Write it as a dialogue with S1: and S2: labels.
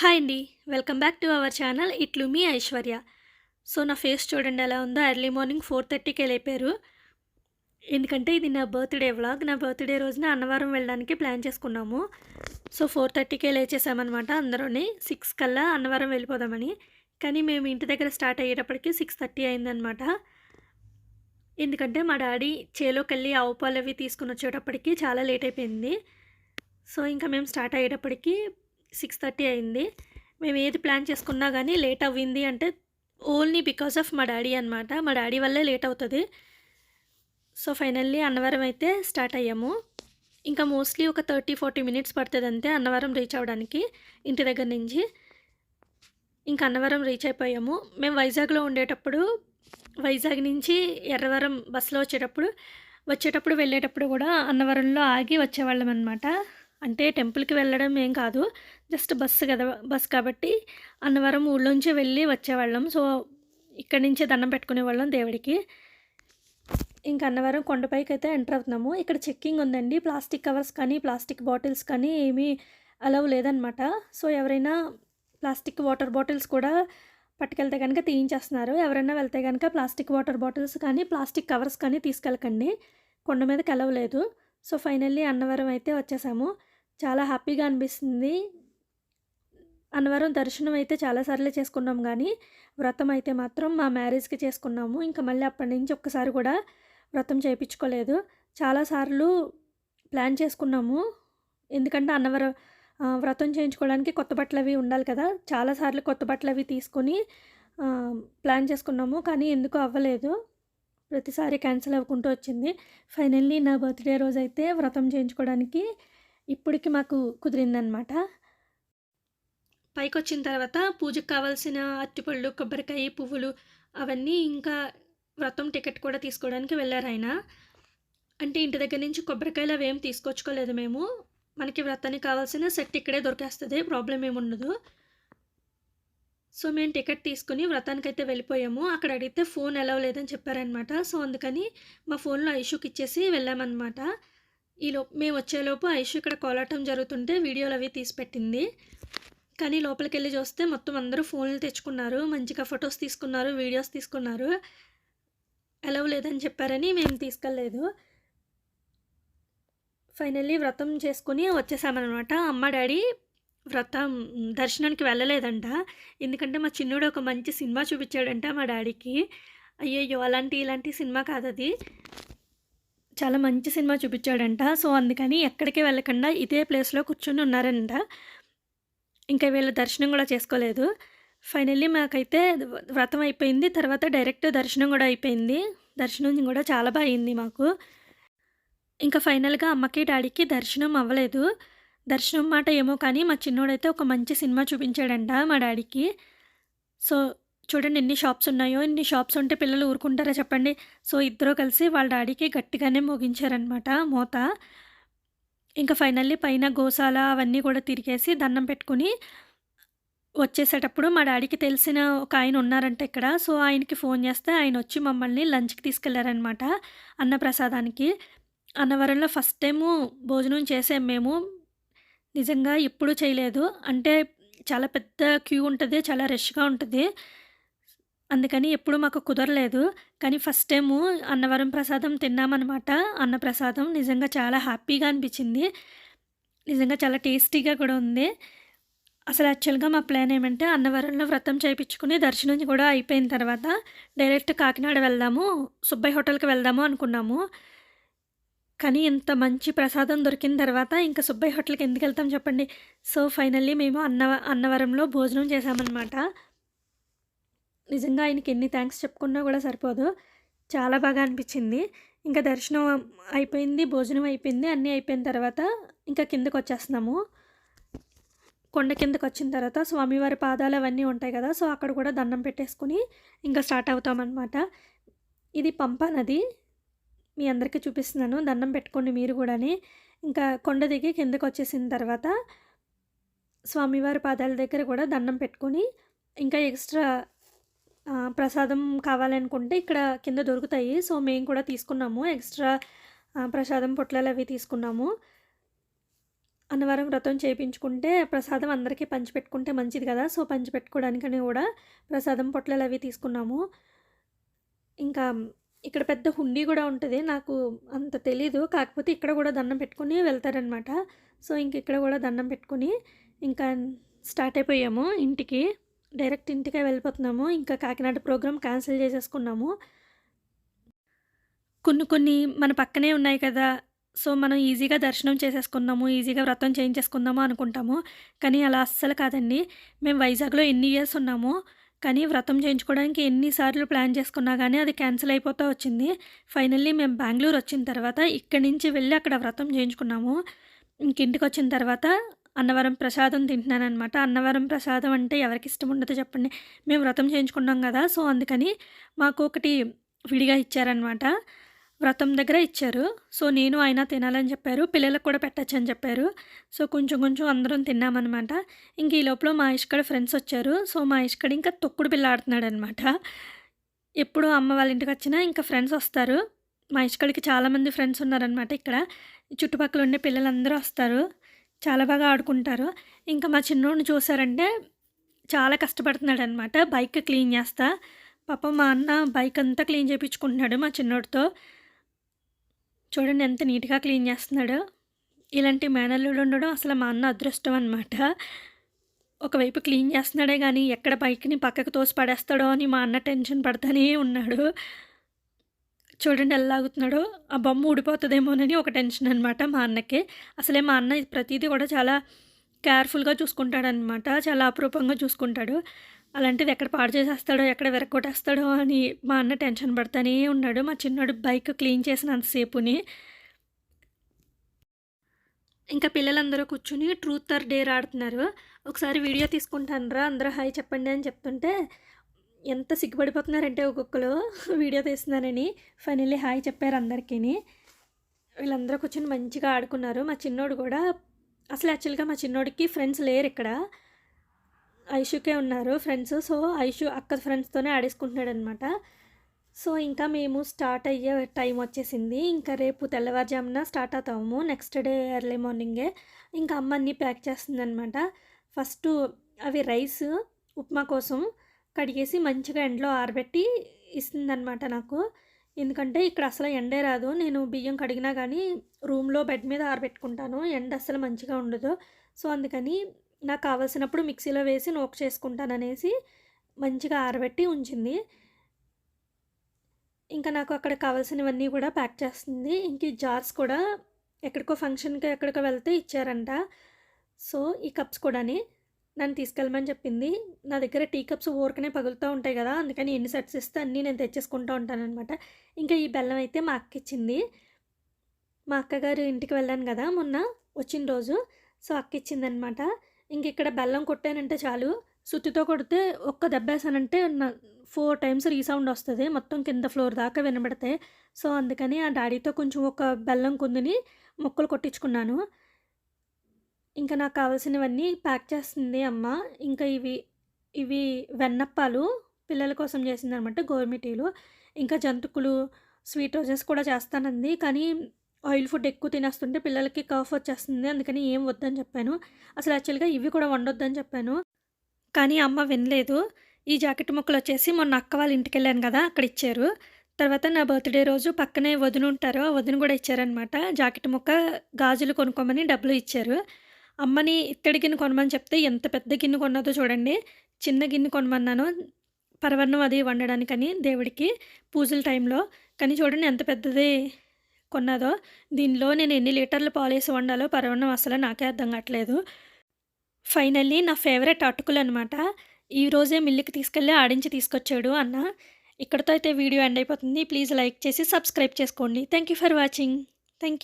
S1: Hi అండి. Welcome back to our channel. ఇట్లు మీ ఐశ్వర్య. సో నా ఫేస్ చూడండి ఎలా ఉందో. ఎర్లీ మార్నింగ్ ఫోర్ థర్టీకి లేపారు. ఎందుకంటే ఇది నా బర్త్డే వ్లాగ్. నా బర్త్డే రోజున అన్నవరం వెళ్ళడానికి ప్లాన్ చేసుకున్నాము. సో ఫోర్ థర్టీకే లేచేసామన్నమాట అందరూని. సిక్స్ కల్లా అన్నవరం వెళ్ళిపోదామని. కానీ మేము ఇంటి దగ్గర స్టార్ట్ అయ్యేటప్పటికి సిక్స్ థర్టీ అయిందనమాట ఎందుకంటే మా డాడీ చేలోకి వెళ్ళి ఆవు పాలు అవి తీసుకుని వచ్చేటప్పటికి చాలా లేట్ అయిపోయింది. సో ఇంకా మేము స్టార్ట్ అయ్యేటప్పటికి సిక్స్ థర్టీ అయింది. మేము ఏది ప్లాన్ చేసుకున్నా కానీ లేట్ అవ్వింది అంటే ఓన్లీ బికాస్ ఆఫ్ మా డాడీ అనమాట మా డాడీ వల్లే లేట్ అవుతుంది. సో ఫైనల్లీ అన్నవరం అయితే స్టార్ట్ అయ్యాము. ఇంకా మోస్ట్లీ ఒక థర్టీ ఫార్టీ మినిట్స్ పడుతుంది అంతే అన్నవరం రీచ్ అవ్వడానికి ఇంటి దగ్గర నుంచి. ఇంకా అన్నవరం రీచ్ అయిపోయాము. మేము వైజాగ్లో ఉండేటప్పుడు వైజాగ్ నుంచి ఎర్రవరం బస్సులో వచ్చేటప్పుడు వచ్చేటప్పుడు వెళ్ళేటప్పుడు కూడా అన్నవరంలో ఆగి వచ్చేవాళ్ళం అనమాట అంటే టెంపుల్కి వెళ్ళడం ఏం కాదు. జస్ట్ బస్సు కదా బస్ కాబట్టి అన్నవరం ఊళ్ళోంచి వెళ్ళి వచ్చేవాళ్ళం. సో ఇక్కడి నుంచే దండం పెట్టుకునేవాళ్ళం దేవుడికి. ఇంకా అన్నవరం కొండపైకి అయితే ఎంటర్ అవుతున్నాము. ఇక్కడ చెక్కింగ్ ఉందండి. ప్లాస్టిక్ కవర్స్ కానీ ప్లాస్టిక్ బాటిల్స్ కానీ ఏమీ అలవ్ లేదనమాట సో ఎవరైనా ప్లాస్టిక్ వాటర్ బాటిల్స్ కూడా పట్టుకెళ్తే కనుక తీయించేస్తున్నారు. ఎవరైనా వెళ్తే కనుక ప్లాస్టిక్ వాటర్ బాటిల్స్ కానీ ప్లాస్టిక్ కవర్స్ కానీ తీసుకెళ్ళకండి. కొండ మీదకి అలవ్ లేదు. సో ఫైనల్లీ అన్నవరం అయితే వచ్చేసాము. చాలా హ్యాపీగా అనిపిస్తుంది. అన్నవరం దర్శనం అయితే చాలాసార్లు చేసుకున్నాం కానీ వ్రతం అయితే మాత్రం మా మ్యారేజ్కి చేసుకున్నాము. ఇంకా మళ్ళీ అప్పటి నుంచి ఒక్కసారి కూడా వ్రతం చేయించుకోలేదు. చాలాసార్లు ప్లాన్ చేసుకున్నాము. ఎందుకంటే అన్నవరం వ్రతం చేయించుకోవడానికి కొత్త బట్టలు అవి ఉండాలి కదా. చాలాసార్లు కొత్త బట్టలు అవి తీసుకొని ప్లాన్ చేసుకున్నాము. కానీ ఎందుకు అవ్వలేదు. ప్రతిసారి క్యాన్సిల్ అవ్వకుంటూ వచ్చింది. ఫైనల్లీ నా బర్త్డే రోజు అయితే వ్రతం చేయించుకోవడానికి ఇప్పటికి మాకు కుదిరిందనమాట పైకి వచ్చిన తర్వాత పూజకు కావాల్సిన అరటిపళ్ళు కొబ్బరికాయ పువ్వులు అవన్నీ ఇంకా వ్రతం టికెట్ కూడా తీసుకోవడానికి వెళ్ళారు ఆయన. అంటే ఇంటి దగ్గర నుంచి కొబ్బరికాయలు అవి ఏం తీసుకొచ్చుకోలేదు మేము. మనకి వ్రతానికి కావాల్సిన సెట్ ఇక్కడే దొరికేస్తుంది ప్రాబ్లం ఏమి ఉండదు. సో మేము టికెట్ తీసుకుని వ్రతానికి అయితే వెళ్ళిపోయాము. అక్కడ అడిగితే ఫోన్ ఎలా లేదని చెప్పారనమాట సో అందుకని మా ఫోన్లో ఐషుకి ఇచ్చేసి వెళ్ళామన్నమాట. ఈలోపు మేము వచ్చేలోపు ఐషు ఇక్కడ కోలాటం జరుగుతుంటే వీడియోలు అవి తీసి పెట్టింది. కానీ లోపలికి వెళ్ళి చూస్తే మొత్తం అందరూ ఫోన్లు తెచ్చుకున్నారు. మంచిగా ఫొటోస్ తీసుకున్నారు వీడియోస్ తీసుకున్నారు. ఎలా లేదని చెప్పారని మేము తీసుకెళ్ళలేదు. ఫైనల్లీ వ్రతం చేసుకుని వచ్చేసామన్నమాట. అమ్మ డాడీ వ్రతం దర్శనానికి వెళ్ళలేదంట. ఎందుకంటే మా చిన్నుడు ఒక మంచి సినిమా చూపించాడంట మా డాడీకి. అయ్యయ్యో అలాంటి ఇలాంటి సినిమా కాదది. చాలా మంచి సినిమా చూపించాడంట సో అందుకని ఎక్కడికి వెళ్ళకుండా ఇదే ప్లేస్లో కూర్చొని ఉన్నారంట. ఇంకా వీళ్ళ దర్శనం కూడా చేసుకోలేదు. ఫైనల్లీ మాకైతే వ్రతం అయిపోయింది. తర్వాత డైరెక్ట్ దర్శనం కూడా అయిపోయింది. దర్శనం కూడా చాలా బాగా అయింది మాకు. ఇంకా ఫైనల్గా అమ్మకి డాడీకి దర్శనం అవ్వలేదు. దర్శనం మాట ఏమో కానీ మా చిన్నోడైతే ఒక మంచి సినిమా చూపించాడంట మా డాడీకి. సో చూడండి ఎన్ని షాప్స్ ఉన్నాయో ఎన్ని షాప్స్ ఉంటే పిల్లలు ఊరుకుంటారా చెప్పండి. సో ఇద్దరు కలిసి వాళ్ళ డాడీకి గట్టిగానే మోగించారనమాట మోత. ఇంకా ఫైనల్లీ పైన గోశాల అవన్నీ కూడా తిరిగేసి దండం పెట్టుకుని వచ్చేసేటప్పుడు మా డాడీకి తెలిసిన ఒక ఆయన ఉన్నారంట ఇక్కడ. సో ఆయనకి ఫోన్ చేస్తే ఆయన వచ్చి మమ్మల్ని లంచ్కి తీసుకెళ్ళారనమాట అన్నప్రసాదానికి. అన్నవరంలో ఫస్ట్ టైము భోజనం చేసాం మేము. నిజంగా ఎప్పుడూ చేయలేదు. అంటే చాలా పెద్ద క్యూ ఉంటుంది చాలా రష్గా ఉంటుంది. అందుకని ఎప్పుడు మాకు కుదరలేదు. కానీ ఫస్ట్ టైము అన్నవరం ప్రసాదం తిన్నామన్నమాట. అన్నప్రసాదం నిజంగా చాలా హ్యాపీగా అనిపించింది. నిజంగా చాలా టేస్టీగా కూడా ఉంది. అసలు యాక్చువల్గా మా ప్లాన్ ఏమంటే అన్నవరంలో వ్రతం చేయించుకుని దర్శనం కూడా అయిపోయిన తర్వాత డైరెక్ట్ కాకినాడ వెళ్దాము సుబ్బయ్య హోటల్కి వెళ్దాము అనుకున్నాము. కానీ ఇంత మంచి ప్రసాదం దొరికిన తర్వాత ఇంకా సుబ్బయ్య హోటల్కి ఎందుకు వెళ్తాం చెప్పండి? సో ఫైనల్లీ మేము అన్న అన్నవరంలో భోజనం చేసామన్నమాట నిజంగా ఆయనకి ఎన్ని థ్యాంక్స్ చెప్పుకున్నా కూడా సరిపోదు. చాలా బాగా అనిపించింది. ఇంకా దర్శనం అయిపోయింది భోజనం అయిపోయింది అన్నీ అయిపోయిన తర్వాత ఇంకా కిందకు వచ్చేస్తున్నాము. కొండ కిందకు వచ్చిన తర్వాత స్వామివారి పాదాలు అవన్నీ ఉంటాయి కదా సో అక్కడ కూడా దండం పెట్టేసుకుని ఇంకా స్టార్ట్ అవుతామన్నమాట. ఇది పంపా నది. మీ అందరికీ చూపిస్తున్నాను. దండం పెట్టుకోండి మీరు కూడాని. ఇంకా కొండ దిగి కిందకు వచ్చేసిన తర్వాత స్వామివారి పాదాల దగ్గర కూడా దండం పెట్టుకొని ఇంకా ఎక్స్ట్రా ప్రసాదం కావాలనుకుంటే ఇక్కడ కింద దొరుకుతాయి. సో మేము కూడా తీసుకున్నాము. ఎక్స్ట్రా ప్రసాదం పొట్లాలు అవి తీసుకున్నాము. అన్నవరం వ్రతం చేయించుకుంటే ప్రసాదం అందరికీ పంచిపెట్టుకుంటే మంచిది కదా. సో పంచిపెట్టుకోవడానికని కూడా ప్రసాదం పొట్లాలు అవి తీసుకున్నాము. ఇంకా ఇక్కడ పెద్ద హుండీ కూడా ఉంటుంది. నాకు అంత తెలీదు. కాకపోతే ఇక్కడ కూడా దండం పెట్టుకుని వెళ్తారనమాట సో ఇంక ఇక్కడ కూడా దండం పెట్టుకుని ఇంకా స్టార్ట్ అయిపోయాము ఇంటికి. డైరెక్ట్ ఇంటికే వెళ్ళిపోతున్నాము. ఇంకా కాకినాడ ప్రోగ్రామ్ క్యాన్సిల్ చేసేసుకున్నాము. కొన్ని కొన్ని మన పక్కనే ఉన్నాయి కదా. సో మనం ఈజీగా దర్శనం చేసేసుకున్నాము. ఈజీగా వ్రతం చేయించేసుకుందాము అనుకుంటాము. కానీ అలా అస్సలు కాదండి. మేము వైజాగ్లో ఎన్ని ఇయర్స్ ఉన్నాము. కానీ వ్రతం చేయించుకోవడానికి ఎన్నిసార్లు ప్లాన్ చేసుకున్నా కానీ అది క్యాన్సిల్ అయిపోతూ వచ్చింది. ఫైనల్లీ మేము బెంగళూరు వచ్చిన తర్వాత ఇక్కడి నుంచి వెళ్ళి అక్కడ వ్రతం చేయించుకున్నాము. ఇంక ఇంటికి వచ్చిన తర్వాత అన్నవరం ప్రసాదం తింటున్నానమాట అన్నవరం ప్రసాదం అంటే ఎవరికి ఇష్టం ఉండదు చెప్పండి. మేము వ్రతం చేయించుకున్నాం కదా సో అందుకని మాకు ఒకటి విడిగా ఇచ్చారనమాట. వ్రతం దగ్గర ఇచ్చారు. సో నేను ఆయన తినాలని చెప్పారు. పిల్లలకు కూడా పెట్టచ్చు అని చెప్పారు. సో కొంచెం కొంచెం అందరం తిన్నామన్నమాట ఇంక ఈ లోపల మా ఇష్కడ ఫ్రెండ్స్ వచ్చారు. సో మా ఇష్కడ ఇంకా తొక్కుడు పిల్ల ఆడుతున్నాడు అనమాట ఎప్పుడు అమ్మ వాళ్ళ ఇంటికి వచ్చినా ఇంకా ఫ్రెండ్స్ వస్తారు. మా ఇష్కడికి చాలామంది ఫ్రెండ్స్ ఉన్నారనమాట ఇక్కడ. చుట్టుపక్కల ఉండే పిల్లలందరూ వస్తారు. చాలా బాగా ఆడుకుంటారు. ఇంకా మా చిన్నోడిని చూసారంటే చాలా కష్టపడుతున్నాడు అనమాట బైక్ క్లీన్ చేస్తా. పాపం మా అన్న బైక్ అంతా క్లీన్ చేయించుకుంటున్నాడు మా చిన్నోడితో. చూడండి ఎంత నీట్గా క్లీన్ చేస్తున్నాడు. ఇలాంటి మేనల్లుడు ఉండడం అసలు మా అన్న అదృష్టం అనమాట ఒకవైపు క్లీన్ చేస్తున్నాడే కానీ ఎక్కడ బైక్ని పక్కకు తోసి పడేస్తాడో అని మా అన్న టెన్షన్ పడతానే ఉన్నాడు. చూడండి ఎలా లాగుతున్నాడో ఆ బొమ్మ ఊడిపోతుందేమోనని ఒక టెన్షన్ అనమాట మా అన్నకి. అసలే మా అన్న ప్రతిదీ కూడా చాలా కేర్ఫుల్గా చూసుకుంటాడనమాట చాలా అపురూపంగా చూసుకుంటాడు. అలాంటిది ఎక్కడ పాడు చేసేస్తాడో ఎక్కడ విరగొట్టేస్తాడో అని మా అన్న టెన్షన్ పడతానే ఉన్నాడు. మా చిన్నోడు బైక్ క్లీన్ చేసినంతసేపుని. ఇంకా పిల్లలందరూ కూర్చుని ట్రూత్ ఆర్ డేర్ ఆడుతున్నారు. ఒకసారి వీడియో తీసుకుంటానరా అందరూ హాయ్ చెప్పండి అని చెప్తుంటే ఎంత సిగ్గుపడిపోతున్నారంటే ఒక్కొక్కరు. వీడియో తీస్తున్నానని ఫైనల్లీ హాయ్ చెప్పారు అందరికీ వీళ్ళందరూ కూర్చొని మంచిగా ఆడుకున్నారు. మా చిన్నోడు కూడా. అసలు యాక్చువల్గా మా చిన్నోడికి ఫ్రెండ్స్ లేరు ఇక్కడ. ఐషుకే ఉన్నారు ఫ్రెండ్స్. సో ఐషు అక్క ఫ్రెండ్స్తోనే ఆడేసుకుంటున్నాడు అనమాట సో ఇంకా మేము స్టార్ట్ అయ్యే టైం వచ్చేసింది. ఇంకా రేపు తెల్లవారుజామున స్టార్ట్ అవుతాము. నెక్స్ట్ డే ఎర్లీ మార్నింగే. ఇంకా అమ్మ అన్నీ ప్యాక్ చేస్తుంది అనమాట ఫస్ట్ అవి రైస్ ఉప్మా కోసం కడిగేసి మంచిగా ఎండలో ఆరబెట్టి ఇస్తుందన్నమాట నాకు. ఎందుకంటే ఇక్కడ అసలు ఎండే రాదు. నేను బియ్యం కడిగినా కానీ రూమ్లో బెడ్ మీద ఆరబెట్టుకుంటాను. ఎండ అసలు మంచిగా ఉండదు. సో అందుకని నాకు కావాల్సినప్పుడు మిక్సీలో వేసి నోక్ చేసుకుంటాననేసి మంచిగా ఆరబెట్టి ఉంచింది. ఇంకా నాకు అక్కడ కావాల్సినవన్నీ కూడా ప్యాక్ చేస్తుంది. ఇంక జార్స్ కూడా ఎక్కడికో ఫంక్షన్కి ఎక్కడికో వెళ్తే ఇచ్చారంట. సో ఈ కప్స్ కూడాని. నన్ను తీసుకెళ్ళమని చెప్పింది. నా దగ్గర టీ కప్స్ ఊరికనే పగులుతూ ఉంటాయి కదా అందుకని ఎన్ని సెట్స్ ఇస్తే అన్నీ నేను తెచ్చేసుకుంటూ ఉంటానన్నమాట. ఇంకా ఈ బెల్లం అయితే మా అక్క ఇచ్చింది. మా అక్కగారు ఇంటికి వెళ్ళాను కదా మొన్న వచ్చిన రోజు. సో అక్క ఇచ్చిందనమాట ఇంక ఇక్కడ బెల్లం కొట్టానంటే చాలు. సుత్తితో కొడితే ఒక్క దెబ్బేసానంటే ఫోర్ టైమ్స్ రీసౌండ్ వస్తుంది. మొత్తం కింద ఫ్లోర్ దాకా వినబడతాయి. సో అందుకని ఆ డాడీతో కొంచెం ఒక బెల్లం కుందిని మొక్కలు కొట్టించుకున్నాను. ఇంకా నాకు కావాల్సినవన్నీ ప్యాక్ చేస్తుంది అమ్మ. ఇంకా ఇవి ఇవి వెన్నప్పాలు పిల్లల కోసం చేసిందనమాట గోర్మిటీలు ఇంకా జంతుకులు స్వీట్ రోజెస్ కూడా చేస్తానంది. కానీ ఆయిల్ ఫుడ్ ఎక్కువ తినేస్తుంటే పిల్లలకి కఫ్ వచ్చేస్తుంది. అందుకని ఏం వద్దని చెప్పాను. అసలు యాక్చువల్గా ఇవి కూడా వండొద్దని చెప్పాను. కానీ అమ్మ వినలేదు. ఈ జాకెట్ ముక్కలు వచ్చేసి మొన్న అక్క వాళ్ళ ఇంటికి వెళ్ళాను కదా అక్కడ ఇచ్చారు. తర్వాత నా బర్త్డే రోజు పక్కనే వదిన ఉంటారు. ఆ వదిన కూడా ఇచ్చారనమాట. జాకెట్ ముక్క గాజులు కొనుక్కోమని డబ్బులు ఇచ్చారు. అమ్మని ఇత్తడి గిన్నె కొనమని చెప్తే ఎంత పెద్ద గిన్నె కొన్నదో చూడండి. చిన్న గిన్నె కొనమన్నాను. పరవర్ణం అది వండడానికని దేవుడికి పూజల టైంలో కానీ చూడండి ఎంత పెద్దది కొన్నదో. దీనిలో నేను ఎన్ని లీటర్లు పాలేసి వండాలో పరవణం అసలు నాకే అర్థం కావట్లేదు. ఫైనల్లీ నా ఫేవరెట్ అటుకులు అనమాట ఈరోజే మిల్లికి తీసుకెళ్ళి ఆడించి తీసుకొచ్చాడు అన్న. ఇక్కడతో అయితే వీడియో ఎండ్ అయిపోతుంది. ప్లీజ్ లైక్ చేసి సబ్స్క్రైబ్ చేసుకోండి. Thank you for watching thank you